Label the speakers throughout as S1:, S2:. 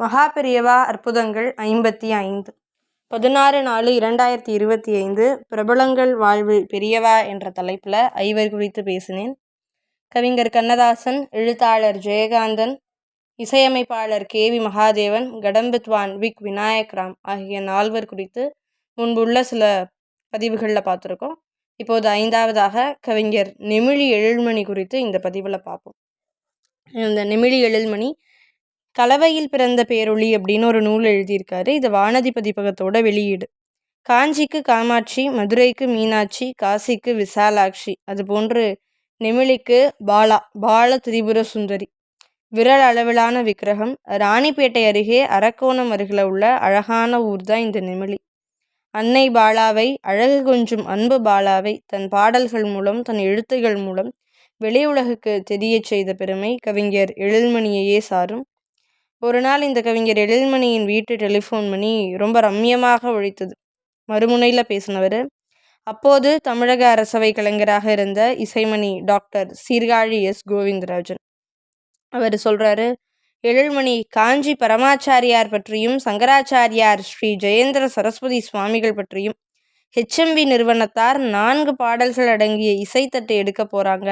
S1: மகாபெரியவா அற்புதங்கள் ஐம்பத்தி ஐந்து. பதினாறு நாலு இரண்டாயிரத்தி இருபத்தி ஐந்து பிரபலங்கள் வாழ்வு பெரியவா என்ற தலைப்பில் ஐவர் குறித்து பேசினேன். கவிஞர் கண்ணதாசன் எழுத்தாளர் ஜெயகாந்தன் இசையமைப்பாளர் கே வி மகாதேவன் கடம்பத்வான் விக் விநாயக் ராம் ஆகிய நால்வர் குறித்து முன்புள்ள சில பதிவுகளில் பார்த்துருக்கோம். இப்போது ஐந்தாவதாக கவிஞர் நெமிழி எழில்மணி குறித்து இந்த பதிவில் பார்ப்போம். இந்த நெமிழி எழில்மணி கலவையில் பிறந்த பேரொளி அப்படின்னு ஒரு நூல் எழுதியிருக்காரு. இது வானதி பதிப்பகத்தோட வெளியீடு. காஞ்சிக்கு காமாட்சி மதுரைக்கு மீனாட்சி காசிக்கு விசாலாட்சி. அதுபோன்று நெமிழிக்கு பாலா பால திரிபுர சுந்தரி. விரல் அளவிலான விக்கிரகம். ராணிப்பேட்டை அருகே அரக்கோணம் அருகில் உள்ள அழகான ஊர் தான் இந்த நெமிழி. அன்னை பாலாவை அழகு கொஞ்சம் அன்பு பாலாவை தன் பாடல்கள் மூலம் தன் எழுத்துகள் மூலம் வெளி உலகுக்கு தெரிய செய்த பெருமை கவிஞர் எழில்மணியையே சாரும். ஒரு நாள் இந்த கவிஞர் எழில்மணியின் வீட்டு டெலிஃபோன் மணி ரொம்ப ரம்யமாக ஒழித்தது. மறுமுனையில் பேசினவர் அப்போது தமிழக அரசவை கலைஞராக இருந்த இசைமணி டாக்டர் சீர்காழி எஸ். கோவிந்தராஜன். அவர் சொல்கிறாரு எழில்மணி காஞ்சி பரமாச்சாரியார் பற்றியும் சங்கராச்சாரியார் ஸ்ரீ ஜெயேந்திர சரஸ்வதி சுவாமிகள் பற்றியும் ஹெச்எம்வி நிறுவனத்தார் நான்கு பாடல்கள் அடங்கிய இசைத்தட்டு எடுக்க போகிறாங்க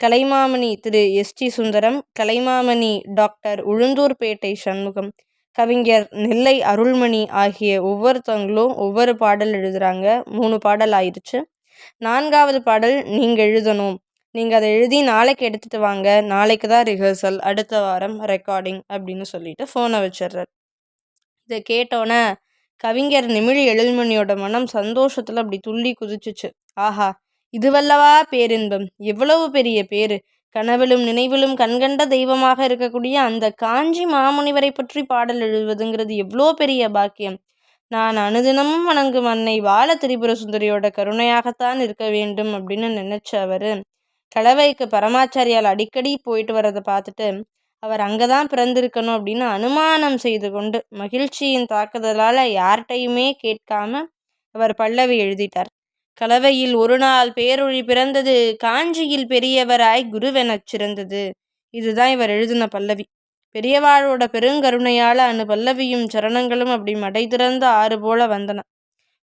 S1: கலைமாமணி திரு. எஸ். டி. சுந்தரம் கலைமாமணி டாக்டர் உளுந்தூர்பேட்டை சண்முகம் கவிஞர் நெல்லை அருள்மணி ஆகிய ஒவ்வொருத்தவங்களும் ஒவ்வொரு பாடல் எழுதுகிறாங்க மூணு பாடல் ஆயிடுச்சு நான்காவது பாடல் நீங்கள் எழுதணும். நீங்கள் அதை எழுதி நாளைக்கு எடுத்துகிட்டு வாங்க. நாளைக்கு தான் ரிஹர்சல் அடுத்த வாரம் ரெக்கார்டிங் அப்படின்னு சொல்லிட்டு ஃபோனை வச்சிடுறார். இதை கேட்டோன்னே கவிஞர் நிமிழ் எழில்மணியோட மனம் சந்தோஷத்தில் அப்படி துள்ளி குதிச்சிச்சு. ஆஹா இதுவல்லவா பேரின்பம்? எவ்வளவு பெரிய பேரு கனவிலும் நினைவிலும் கண்கண்ட தெய்வமாக இருக்கக்கூடிய அந்த காஞ்சி மாமுனிவரை பற்றி பாடல் எழுதுவதுங்கிறது எவ்வளோ பெரிய பாக்கியம். நான் அனுதினமும் வணங்கும் அன்னை வாழ திரிபுர சுந்தரியோட கருணையாகத்தான் இருக்க வேண்டும் அப்படின்னு நினைச்ச அவர் கலவைக்கு பரமாச்சாரியால் அடிக்கடி போயிட்டு வரதை பார்த்துட்டு அவர் அங்கே தான் பிறந்திருக்கணும் அப்படின்னு அனுமானம் செய்து கொண்டு மகிழ்ச்சியின் தாக்குதலால் யார்கிட்டையுமே கேட்காம அவர் பல்லவி எழுதிட்டார். கலவையில் ஒரு நாள் பேரொழி பிறந்தது காஞ்சியில் பெரியவராய் குருவெனச் சிறந்தது. இதுதான் இவர் எழுதின பல்லவி. பெரியவாழோட பெருங்கருணையால் அனு பல்லவியும் சரணங்களும் அப்படி மடை திறந்த ஆறு போல வந்தன.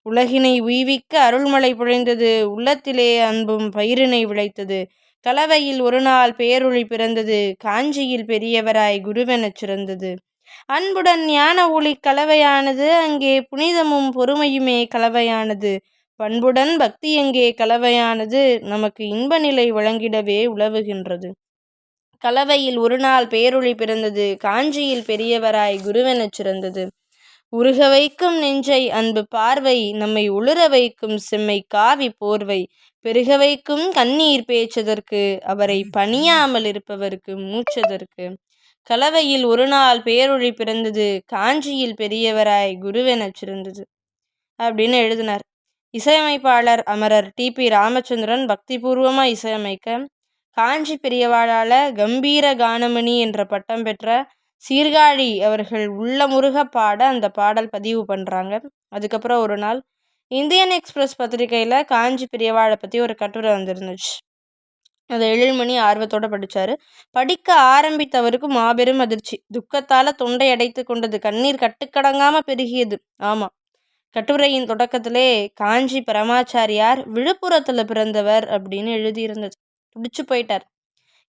S1: உலகினை உய்விக்க அருள்மலை புழைந்தது உள்ளத்திலே அன்பும் பயிரினை விளைத்தது. கலவையில் ஒரு நாள் பேரொழி பிறந்தது காஞ்சியில் பெரியவராய் குருவெனச் சிறந்தது. அன்புடன் ஞான ஒளி கலவையானது அங்கே புனிதமும் பொறுமையுமே கலவையானது. பண்புடன் பக்தி எங்கே கலவையானது நமக்கு இன்ப நிலை வழங்கிடவே உலவுகின்றது. கலவையில் ஒரு நாள் பேரொளி பிறந்தது காஞ்சியில் பெரியவராய் குருவெனச் சிறந்தது. உருக வைக்கும் நெஞ்சை அன்பு பார்வை நம்மை உளுர வைக்கும் செம்மை காவி போர்வை பெருக வைக்கும் கண்ணீர் பேச்சதற்கு அவரை பணியாமல் இருப்பவருக்கு மூச்சதற்கு. கலவையில் ஒரு நாள் பேரொழி பிறந்தது காஞ்சியில் பெரியவராய் குருவெனச் சிறந்தது. அப்படின்னு எழுதினார். இசையமைப்பாளர் அமரர் டிபி ராமச்சந்திரன் பக்திபூர்வமாக இசையமைக்க காஞ்சி பெரியவாளால் கம்பீர கானமணி என்ற பட்டம் பெற்ற சீர்காழி அவர்கள் உள்ள முருக பாட அந்த பாடல் பதிவு பண்ணுறாங்க அதுக்கப்புறம் ஒரு நாள் இந்தியன் எக்ஸ்பிரஸ் பத்திரிகையில் காஞ்சி பெரியவாளை பற்றி ஒரு கட்டுரை வந்திருந்துச்சு. அதை எழில்மணி ஆர்வத்தோடு படித்தார் படிக்க ஆரம்பித்தவருக்கு மாபெரும் அதிர்ச்சி. துக்கத்தால் தொண்டை அடைத்து கொண்டது கண்ணீர் கட்டுக்கடங்காமல் பெருகியது. ஆமாம் கட்டுரையின் தொடக்கத்திலே காஞ்சி பரமாச்சாரியார் விழுப்புரத்தில் பிறந்தவர் அப்படின்னு எழுதியிருந்தது. துடிச்சு போயிட்டார்.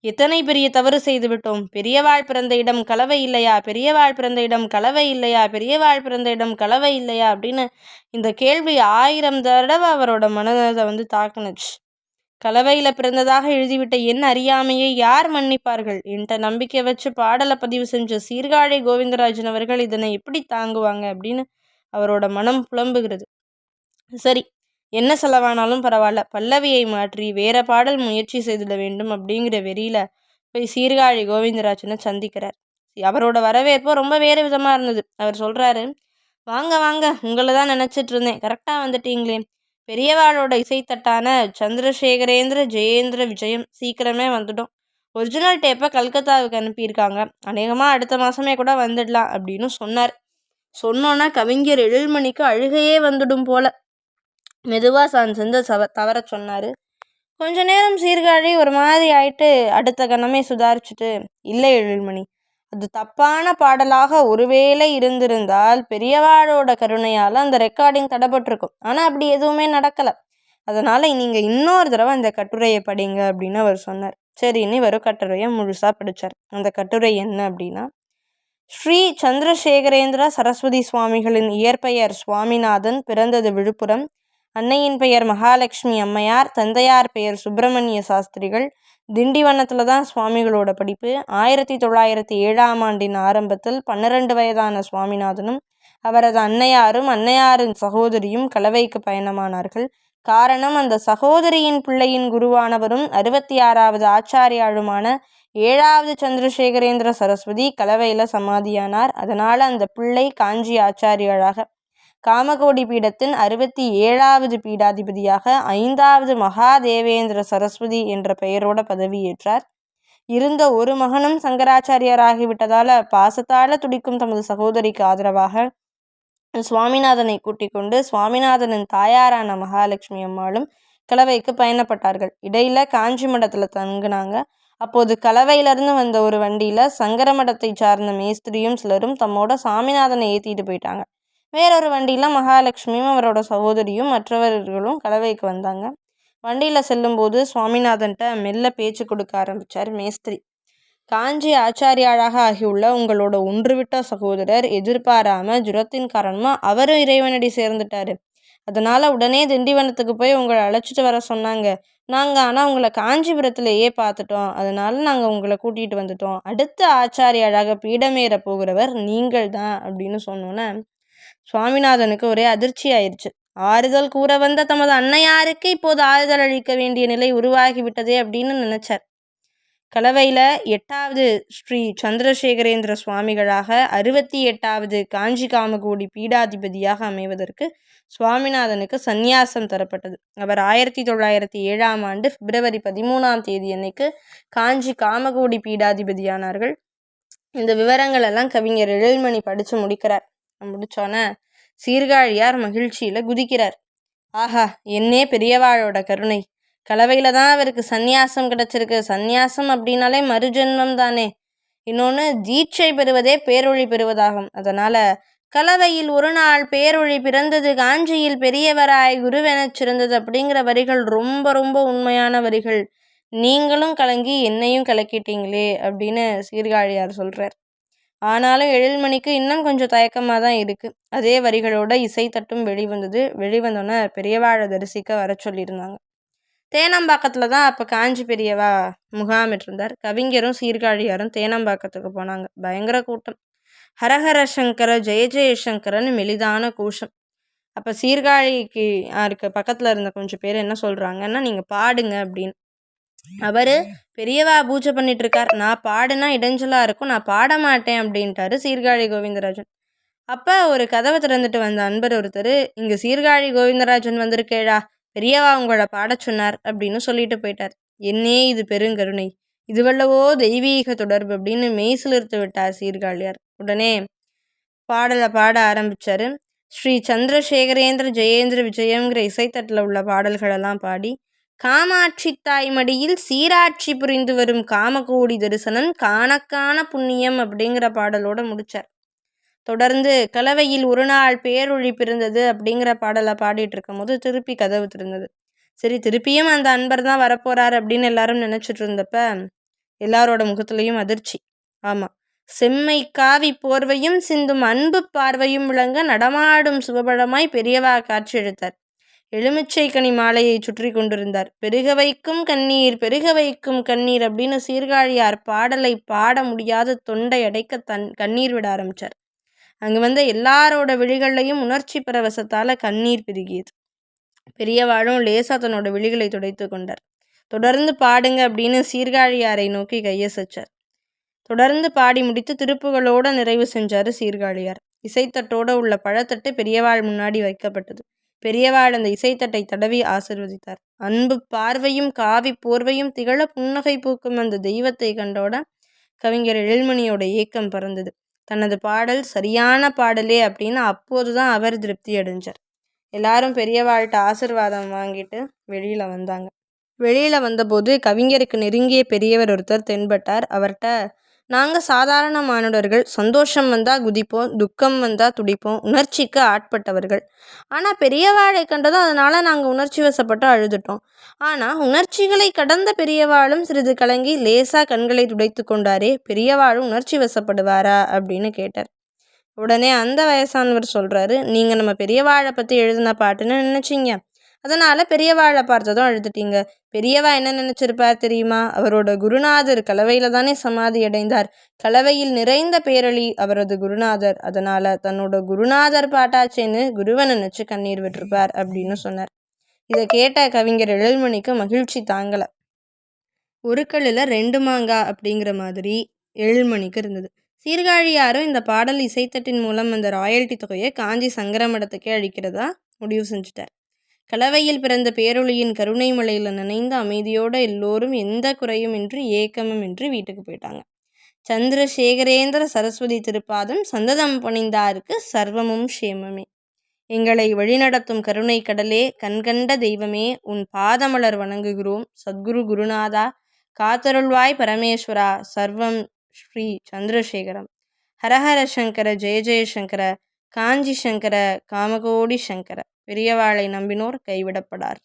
S1: எத்தனை பெரிய தவறு செய்து விட்டோம். பெரியவாள் பிறந்த இடம் கலவை இல்லையா? பெரியவாள் பிறந்த இடம் கலவை இல்லையா? பெரியவாள் பிறந்த இடம் கலவை இல்லையா? அப்படின்னு இந்த கேள்வி ஆயிரம் தடவை அவரோட மனதை வந்து தாக்குனுச்சு. கலவையில் பிறந்ததாக எழுதிவிட்ட என் அறியாமையை யார் மன்னிப்பார்கள்? என்கிட்ட நம்பிக்கை வச்சு பாடலை பதிவு செஞ்ச சீர்காழி கோவிந்தராஜன் அவர்கள் இதனை எப்படி தாங்குவாங்க? அப்படின்னு அவரோட மனம் புலம்புகிறது. சரி என்ன செலவானாலும் பரவாயில்ல. பல்லவியை மாற்றி வேற பாடல் முயற்சி செய்திட வேண்டும் அப்படிங்கிற வெறியில போய் சீர்காழி கோவிந்தராஜனை சந்திக்கிறார். அவரோட வரவேற்போ ரொம்ப வேறு விதமாக இருந்தது. அவர் சொல்கிறாரு வாங்க வாங்க உங்களை தான் நினச்சிட்டு இருந்தேன். கரெக்டாக வந்துட்டீங்களே. பெரியவாளோட இசைத்தட்டான சந்திரசேகரேந்திர ஜெயேந்திர விஜயம் சீக்கிரமே வந்துடும். ஒரிஜினல் டேப்பை கல்கத்தாவுக்கு அனுப்பியிருக்காங்க. அநேகமாக அடுத்த மாதமே கூட வந்துடலாம் அப்படின்னு சொன்னார். சொன்னோன்னா கவிஞர் எழில்மணிக்கு அழுகையே வந்துடும் போல. மெதுவாக தான் செஞ்ச சவ தவற சொன்னார். கொஞ்ச நேரம் சீர்காழி ஒரு மாதிரி ஆயிட்டு அடுத்த கணமே சுதாரிச்சுட்டு இல்லை எழில்மணி அது தப்பான பாடலாக ஒருவேளை இருந்திருந்தால் பெரியவாளோட கருணையால் அந்த ரெக்கார்டிங் தடைப்பட்டிருக்கும். ஆனால் அப்படி எதுவுமே நடக்கலை. அதனால் நீங்கள் இன்னொரு தடவை அந்த கட்டுரையை படிங்க அப்படின்னு அவர் சொன்னார். சரின்னு இவர் கட்டுரையை முழுசாக படித்தார் அந்த கட்டுரை என்ன அப்படின்னா ஸ்ரீ சந்திரசேகரேந்திர சரஸ்வதி சுவாமிகளின் இயற்பெயர் சுவாமிநாதன் பிறந்தது விழுப்புரம். அன்னையின் பெயர் மகாலட்சுமி அம்மையார் தந்தையார் பெயர் சுப்பிரமணிய சாஸ்திரிகள். திண்டிவனத்தில் தான் சுவாமிகளோட படிப்பு. ஆயிரத்தி தொள்ளாயிரத்தி ஏழாம் ஆண்டின் ஆரம்பத்தில் பன்னிரண்டு வயதான சுவாமிநாதனும் அவரது அன்னையாரும் அன்னையாரின் சகோதரியும் கலவைக்கு பயணமானார்கள். காரணம் அந்த சகோதரியின் பிள்ளையின் குருவானவரும் அறுபத்தி ஆறாவது ஆச்சாரியாளுமான ஏழாவது சந்திரசேகரேந்திர சரஸ்வதி கலவையில் சமாதியானார். அதனால் அந்த பிள்ளை காஞ்சி ஆச்சாரியாளாக. காமகோடி பீடத்தின் அறுபத்தி ஏழாவது பீடாதிபதியாக ஐந்தாவது மகாதேவேந்திர சரஸ்வதி என்ற பெயரோட பதவியேற்றார். இருந்த ஒரு மகனும் சங்கராச்சாரியராகிவிட்டதால பாசத்தால துடிக்கும் தமது சகோதரிக்கு ஆதரவாக சுவாமிநாதனை கூட்டிக் கொண்டு சுவாமிநாதனின் தாயாரான மகாலட்சுமி அம்மாளும் கலவைக்கு பயணப்பட்டார்கள். இடையில காஞ்சி மடத்தில் தங்குனாங்க. அப்போது கலவையிலிருந்து வந்த ஒரு வண்டியில் சங்கர மடத்தை சார்ந்த மேஸ்திரியும் சிலரும் தம்மோட சாமிநாதனை ஏற்றிட்டு போயிட்டாங்க. வேறொரு வண்டியில் மகாலட்சுமியும் அவரோட சகோதரியும் மற்றவர்களும் கலவைக்கு வந்தாங்க. வண்டியில் செல்லும்போது சுவாமிநாதன்கிட்ட மெல்ல பேச்சு கொடுக்க ஆரம்பித்தார் மேஸ்திரி. காஞ்சி ஆச்சாரியாளாக ஆகியுள்ள உங்களோட ஒன்றுவிட்ட சகோதரர் எதிர்பாராம ஜுரத்தின் காரணமாக அவரும் இறைவனடி சேர்ந்துட்டாரு. அதனால் உடனே திண்டிவனத்துக்கு போய் உங்களை அழைச்சிட்டு வர சொன்னாங்க. நாங்கள் ஆனால் உங்களை காஞ்சிபுரத்திலேயே பார்த்துட்டோம். அதனால் நாங்கள் உங்களை கூட்டிகிட்டு வந்துட்டோம். அடுத்த ஆச்சாரியாளாக பீடமேற போகிறவர் நீங்கள் தான் அப்படின்னு சொன்னோன்னே சுவாமிநாதனுக்கு ஒரே அதிர்ச்சி ஆயிடுச்சு ஆறுதல் கூற வந்த தமது அன்னையாருக்கு இப்போது ஆறுதல் அளிக்க வேண்டிய நிலை உருவாகிவிட்டதே அப்படின்னு நினைச்சார். கலவையில் எட்டாவது ஸ்ரீ சந்திரசேகரேந்திர சுவாமிகளாக அறுபத்தி எட்டாவது காஞ்சி காமகோடி பீடாதிபதியாக அமைவதற்கு சுவாமிநாதனுக்கு சந்நியாசம் தரப்பட்டது. அவர் ஆயிரத்தி தொள்ளாயிரத்தி ஏழாம் ஆண்டு பிப்ரவரி பதிமூணாம் தேதி அன்னைக்கு காஞ்சி காமகோடி பீடாதிபதியானார்கள். இந்த விவரங்கள் எல்லாம் கவிஞர் எழில்மணி படித்து முடிக்கிறார். முடித்தோன்னே சீர்காழியார் மகிழ்ச்சியில் குதிக்கிறார். ஆஹா என்னே பெரியவாழோட கருணை. கலவையில் தான் அவருக்கு சந்நியாசம் கிடச்சிருக்கு. சந்நியாசம் அப்படின்னாலே மறுஜென்மம் தானே. இன்னொன்று தீட்சை பெறுவதே பேரொழி பெறுவதாகும். அதனால் கலவையில் ஒரு நாள் பேரொழி பிறந்தது காஞ்சியில் பெரியவராய் குருவெனச் சிறந்தது அப்படிங்கிற வரிகள் ரொம்ப ரொம்ப உண்மையான வரிகள். நீங்களும் கலங்கி என்னையும் கலக்கிட்டீங்களே அப்படின்னு சீர்காழியார் சொல்கிறார் ஆனாலும் எழில்மணிக்கு இன்னும் கொஞ்சம் தயக்கமாக தான் இருக்குது அதே வரிகளோட இசைத்தட்டும் வெளிவந்தது. வெளிவந்தோன்னே பெரியவாழை தரிசிக்க வர சொல்லியிருந்தாங்க. தேனம்பாக்கத்தில் தான் அப்போ காஞ்சி பெரியவா முகாமிட்டிருந்தார். கவிஞரும் சீர்காழியாரும் தேனாம்பாக்கத்துக்கு போனாங்க. பயங்கர கூட்டம். ஹரஹர சங்கர ஜெய ஜெயசங்கரன்னு மெலிதான கூஷம். அப்போ சீர்காழிக்கு யாருக்கு பக்கத்தில் இருந்த கொஞ்சம் பேர் என்ன சொல்கிறாங்கன்னா நீங்கள் பாடுங்க அப்படின்னு. அவர் பெரியவா பூஜை பண்ணிட்டு இருக்கார் நான் பாடுனா இடைஞ்சலாக இருக்கும். நான் பாட மாட்டேன் அப்படின்ட்டாரு சீர்காழி கோவிந்தராஜன். அப்போ ஒரு கதவை திறந்துட்டு வந்த அன்பர் ஒருத்தர் இங்கே சீர்காழி கோவிந்தராஜன் வந்திருக்கேடா. பெரியவா உங்களை பாடச் சொன்னார் அப்படின்னு சொல்லிட்டு போயிட்டார். என்னே இது பெருங்கருணை. இதுவல்லவோ தெய்வீக தொடர்பு அப்படின்னு மெய்சிலிருத்து விட்டார் சீர்காழியார். உடனே பாடலை பாட ஆரம்பித்தார் ஸ்ரீ சந்திரசேகரேந்திர ஜெயேந்திர விஜயங்கிற இசைத்தட்டில் உள்ள பாடல்களெல்லாம் பாடி காமாட்சி தாய் மடியில் சீராட்சி புரிந்து வரும் காமகோடி தரிசனம் காணக்கான புண்ணியம் அப்படிங்கிற பாடலோட முடித்தார் தொடர்ந்து கலவையில் ஒரு நாள் பேரொழி பிறந்தது அப்படிங்கிற பாடலை பாடிட்டு இருக்கும்போது திருப்பி கதவு திறந்தது. சரி திருப்பியும் அந்த அன்பர் தான் வரப்போறார் அப்படின்னு எல்லாரும் நினச்சிட்டு இருந்தப்ப எல்லாரோட முகத்துலேயும் அதிர்ச்சி. ஆமாம் செம்மை காவி போர்வையும் சிந்தும் அன்பு பார்வையும் விளங்க நடமாடும் சுபபழமாய் பெரியவா காட்சியளித்தார் எலுமிச்சை கனி மாலையை சுற்றி கொண்டிருந்தார். பெருக வைக்கும் கண்ணீர் பெருக வைக்கும் கண்ணீர் அப்படின்னு சீர்காழியார் பாடலை பாட முடியாத தொண்டை அடைக்க தன் கண்ணீர் விட ஆரம்பித்தார் அங்கே வந்த எல்லாரோட விழிகள்லையும் உணர்ச்சி பரவசத்தால் கண்ணீர் பெருகியது பெரியவாழும் லேசா தன்னோட விழிகளை துடைத்து கொண்டார். தொடர்ந்து பாடுங்க அப்படின்னு சீர்காழியாரை நோக்கி கையசைச்சார். தொடர்ந்து பாடி முடித்து திருப்புகளோடு நிறைவு செஞ்சார் சீர்காழியார். இசைத்தட்டோடு உள்ள பழத்தட்டு பெரியவாள் முன்னாடி வைக்கப்பட்டது. பெரியவாள் அந்த இசைத்தட்டை தடவி ஆசிர்வதித்தார். அன்பு பார்வையும் காவி போர்வையும் திகழ புன்னகை பூக்கும் அந்த தெய்வத்தை கண்டோட கவிஞர் எழில்மணியோட ஏக்கம் பறந்தது. தனது பாடல் சரியான பாடலே அப்படின்னு அப்போது தான் அவர் திருப்தி அடைஞ்சார். எல்லாரும் பெரியவாள்கிட்ட ஆசிர்வாதம் வாங்கிட்டு வெளியில் வந்தாங்க. வெளியில் வந்தபோது கவிஞருக்கு நெருங்கிய பெரியவர் ஒருத்தர் தென்பட்டார். அவர்கிட்ட நாங்கள் சாதாரண மானுடர்கள் சந்தோஷம் வந்தால் குதிப்போம் துக்கம் வந்தால் துடிப்போம் உணர்ச்சிக்கு ஆட்பட்டவர்கள். ஆனால் பெரியவாளை கண்டதும் அதனால் நாங்கள் உணர்ச்சி வசப்பட்டு அழுதுட்டோம். ஆனால் உணர்ச்சிகளை கடந்த பெரியவாளும் சிறிது கலங்கி லேசாக கண்களை துடைத்து கொண்டாரே பெரியவாளும் உணர்ச்சி வசப்படுவாரா அப்படின்னு கேட்டார். உடனே அந்த வயசானவர் சொல்கிறாரு நீங்கள் நம்ம பெரியவாழை பற்றி எழுதின பாட்டுன்னு நினச்சிங்க. அதனால் பெரியவாளை பார்த்ததும் அழுதுட்டீங்க. பெரியவா என்ன நினச்சிருப்பார் தெரியுமா? அவரோட குருநாதர் கலவையில் தானே சமாதி அடைந்தார். கலவையில் நிறைந்த பேரழி அவரது குருநாதர். அதனால் தன்னோட குருநாதர் பாட்டாச்சேன்னு குருவை நினச்சி கண்ணீர் விட்டுருப்பார் அப்படின்னு சொன்னார். இதை கேட்ட கவிஞர் எழில்மணிக்கு மகிழ்ச்சி தாங்கலை. ஒரு கல்லில் ரெண்டு மாங்கா அப்படிங்கிற மாதிரி எழில்மணிக்கு இருந்தது. சீர்காழியாரும் இந்த பாடல் இசைத்தட்டின் மூலம் அந்த ராயல்டி தொகையை காஞ்சி சங்கர மடத்துக்கே அழிக்கிறதா முடிவு செஞ்சுட்டார். கலவையில் பிறந்த பேரொழியின் கருணை மலையில் நினைந்த அமைதியோடு எல்லோரும் எந்த குறையும் இன்றி ஏக்கமும் இன்றி வீட்டுக்கு போயிட்டாங்க. சந்திரசேகரேந்திர சரஸ்வதி திருப்பாதம் சந்ததம் பணிந்தாருக்கு சர்வமும் சேமமே எங்களை வழிநடத்தும் கருணை கடலே கண்கண்ட தெய்வமே உன் பாதமலர் வணங்குகிறோம். சத்குரு குருநாதா காத்தருள்வாய் பரமேஸ்வரா சர்வம் ஸ்ரீ சந்திரசேகரம். ஹரஹர சங்கர ஜெய ஜெயசங்கர காஞ்சி சங்கர காமகோடி சங்கர. பெரியவாளை நம்பினோர் கைவிடப்படார்.